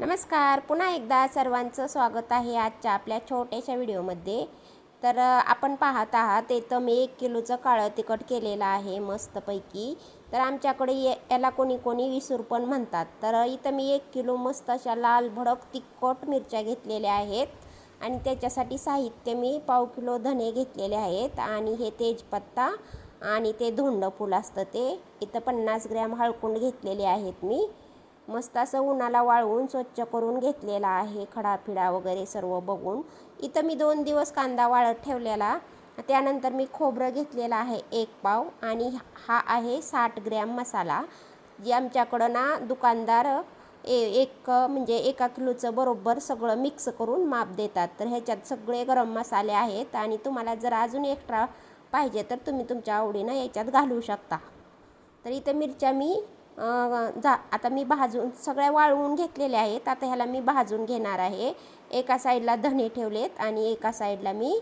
नमस्कार. पुन्हा एकदा सर्वांचं स्वागत आहे आजच्या आपल्या छोट्याशा व्हिडिओमध्ये. तर आपण पाहत आहात इथं मी एक किलोचं काळं तिखट केलेलं आहे मस्तपैकी. तर आमच्याकडे ये याला कोणी कोणी विसूर पण म्हणतात. तर इथं मी एक किलो मस्त अशा लाल भडक तिखट मिरच्या घेतलेल्या आहेत. आणि त्याच्यासाठी साहित्य मी पाव किलो धने घेतलेले आहेत. आणि हे तेजपत्ता आणि ते धोंड फूल असतं ते. इथं पन्नास ग्रॅम हळकुंड घेतलेले आहेत मी. मस्त असं उन्हाला वाळवून स्वच्छ करून घेतलेला आहे. खडाफिडा वगैरे सर्व बघून. इथं मी दोन दिवस कांदा वाळत ठेवलेला. त्यानंतर मी खोबरं घेतलेलं आहे एक पाव आणि हा आहे साठ ग्रॅम मसाला. जे आमच्याकडं ना दुकानदार ए एक म्हणजे एका किलोचं बरोबर सगळं मिक्स करून माप देतात. तर ह्याच्यात सगळे गरम मसाले आहेत आणि तुम्हाला जर अजून एक्स्ट्रा पाहिजे तर तुम्ही तुमच्या आवडीनं याच्यात घालू शकता. तर इथं मिरच्या मी जा आता मी भाजून सगळ्या वाळवून घेतलेल्या आहेत. आता ह्याला मी भाजून घेणार आहे. एका साईडला धने ठेवलेत आणि एका साईडला मी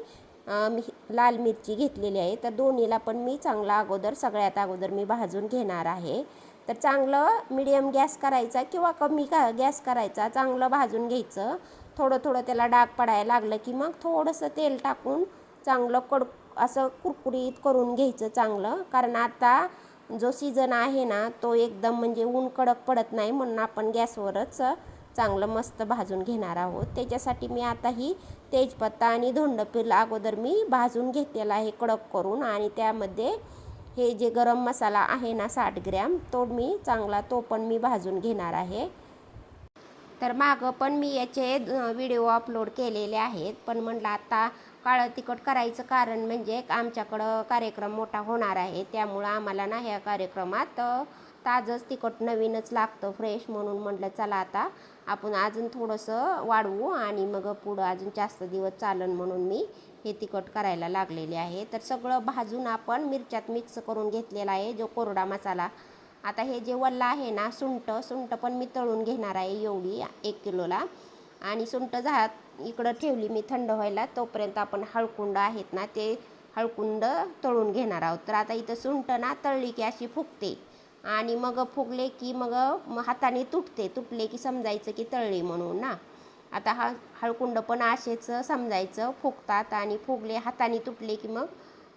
मी लाल मिरची घेतलेली आहे. तर दोन्हीला पण मी चांगला अगोदर सगळ्यात अगोदर मी भाजून घेणार आहे. तर चांगलं मिडियम गॅस करायचा किंवा कमी का गॅस करायचा चांगलं भाजून घ्यायचं. थोडं थोडं त्याला डाग पडायला लागलं की मग थोडंसं तेल टाकून चांगलं कड असं कुरकुरीत करून घ्यायचं चांगलं. कारण आता जो सीझन आहे ना तो एकदम म्हणजे ऊन कडक पडत नाही म्हणून आपण गॅसवरच चांगलं मस्त भाजून घेणार आहोत. त्याच्यासाठी मी आता ही तेजपत्ता आणि धोंडपील अगोदर मी भाजून घेतलेला आहे कडक करून आणि त्यामध्ये हे जे गरम मसाला आहे ना साठ ग्रॅम तो मी चांगला तो पण मी भाजून घेणार आहे. तर मागं पण मी याचे व्हिडिओ अपलोड केलेले आहेत. पण म्हटलं आता काळं तिखट करायचं कारण म्हणजे आमच्याकडं कार्यक्रम मोठा होणार आहे. त्यामुळं आम्हाला ना ह्या कार्यक्रमात ताजंच तिखट नवीनच लागतं फ्रेश म्हणून म्हटलं चला आता आपण अजून थोडंसं वाढवू आणि मग पुढं अजून जास्त दिवस चालन म्हणून मी हे तिखट करायला लागलेले आहे. तर सगळं भाजून आपण मिरच्यात मिक्स करून घेतलेला आहे जो कोरडा मसाला. आता हे जे वल्ला आहे ना सुंठ सुंट पण मी तळून घेणार आहे एवढी एक किलोला. आणि सुंठ झा इकडं ठेवली मी थंड व्हायला तोपर्यंत आपण हळकुंड आहेत ना ते हळकुंड तळून घेणार आहोत. तर आता इथं सुंठ ना तळली की अशी फुगते आणि मग फुगले की मग हाताने तुटते. तुटले की समजायचं की तळली म्हणून ना. आता हा हळकुंड पण असेच समजायचं फुगतात आणि फुगले हाताने तुटले की मग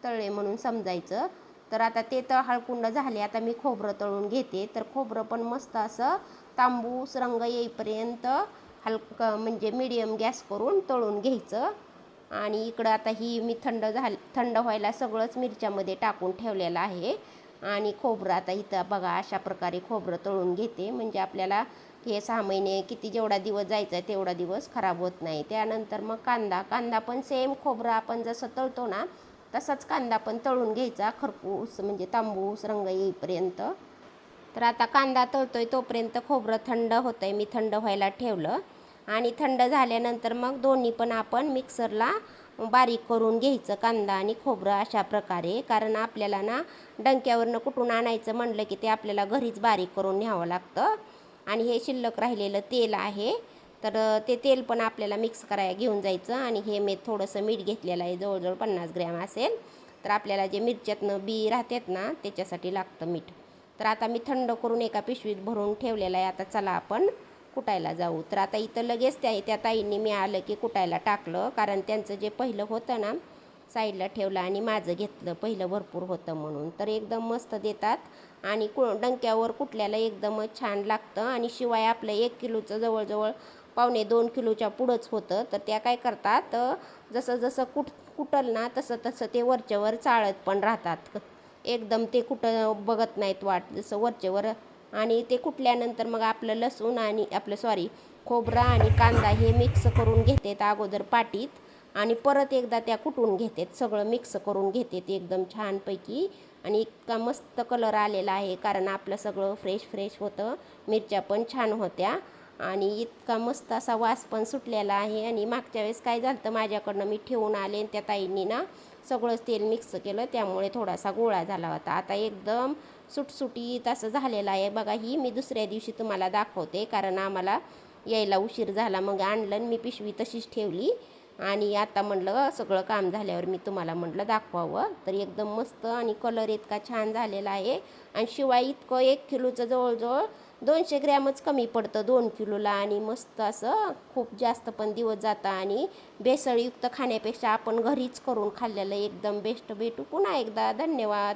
तळले म्हणून समजायचं. तर आता ते तर हळकुंड झाले आता मी खोबरं तळून घेते. तर खोबरं पण मस्त असं तांबूस रंग येईपर्यंत हलकं म्हणजे मिडियम गॅस करून तळून घ्यायचं. आणि इकडं आता ही मी थंड झाल थंड व्हायला सगळंच मिरच्यामध्ये टाकून ठेवलेलं आहे. आणि खोबरं आता इथं बघा अशा प्रकारे खोबरं तळून घेते. म्हणजे आपल्याला हे सहा महिने किती जेवढा दिवस जायचा आहे तेवढा दिवस खराब होत नाही. त्यानंतर मग कांदा कांदा पण सेम खोबरं आपण जसं तळतो ना तसाच कांदा पण तळून घ्यायचा खरपूस म्हणजे तांबूस रंग येईपर्यंत. तर आता कांदा तळतोय तोपर्यंत खोबरं थंड होतं आहे मी थंड व्हायला ठेवलं. आणि थंड झाल्यानंतर मग दोन्ही पण आपण मिक्सरला बारीक करून घ्यायचं कांदा आणि खोबरं अशा प्रकारे. कारण आपल्याला ना डंक्यावरनं कुठून आणायचं म्हणलं की ते आपल्याला घरीच बारीक करून न्यावं लागतं. आणि हे शिल्लक राहिलेलं तेल आहे. तर ते तेल पण आपल्याला मिक्स करायला घेऊन जायचं. आणि हे मी थोडंसं मीठ घेतलेलं आहे जवळजवळ पन्नास ग्रॅम असेल. तर आपल्याला जे मिरच्यातनं बी राहतात ना त्याच्यासाठी लागतं मीठ. तर आता मी थंड करून एका पिशवीत भरून ठेवलेलं आहे. आता चला आपण कुटायला जाऊ. तर आता इथं लगेच त्या त्या ताईंनी मी आलं की कुटायला टाकलं. कारण त्यांचं जे पहिलं होतं ना साईडला ठेवलं आणि माझं घेतलं. पहिलं भरपूर होतं म्हणून. तर एकदम मस्त देतात. आणि कु डंक्यावर कुटल्याला एकदमच छान लागतं. आणि शिवाय आपलं एक किलोचं जवळजवळ पावणे दोन किलोच्या पुढंच होतं. तर त्या काय करतात जसं जसं कुट कुटल ना तसं तसं ते वरच्यावर चाळत पण राहतात. एकदम ते कुठं बघत नाहीत वाट जसं वरचेवर आणि ते कुटल्यानंतर मग आपलं लसूण आणि आपलं सॉरी खोबरा आणि कांदा हे मिक्स करून घेतात अगोदर पाटीत. आणि परत एकदा त्या कुटून घेतात सगळं मिक्स करून घेतात एकदम छानपैकी. आणि इतका मस्त कलर आलेला आहे कारण आपलं सगळं फ्रेश फ्रेश होतं. मिरच्या पण छान होत्या. आणि इतका मस्त असा वास पण सुटलेला आहे. आणि मागच्या वेळेस काय झालं तर माझ्याकडनं मी ठेवून आले त्या ताईंनी ना सगळंच तेल मिक्स केलं त्यामुळे थोडासा गोळा झाला होता. आता एकदम सुटसुटीत असं झालेलं आहे. बघा ही मी दुसऱ्या दिवशी तुम्हाला दाखवते कारण आम्हाला यायला उशीर झाला. मग आणलं आणि मी पिशवी तशीच ठेवली. आणि आता म्हणलं सगळं काम झाल्यावर मी तुम्हाला म्हटलं दाखवावं. तर एकदम मस्त आणि कलर इतका छान झालेला आहे. आणि शिवाय इतकं एक किलोचं जवळजवळ दोनशे ग्रॅमच कमी पडतं दोन किलोला आणि मस्त असं खूप जास्त पण दिवस जातं. आणि भेसळयुक्त खाण्यापेक्षा आपण घरीच करून खाल्लेलं एकदम बेस्ट भेटू पुन्हा एकदा. धन्यवाद.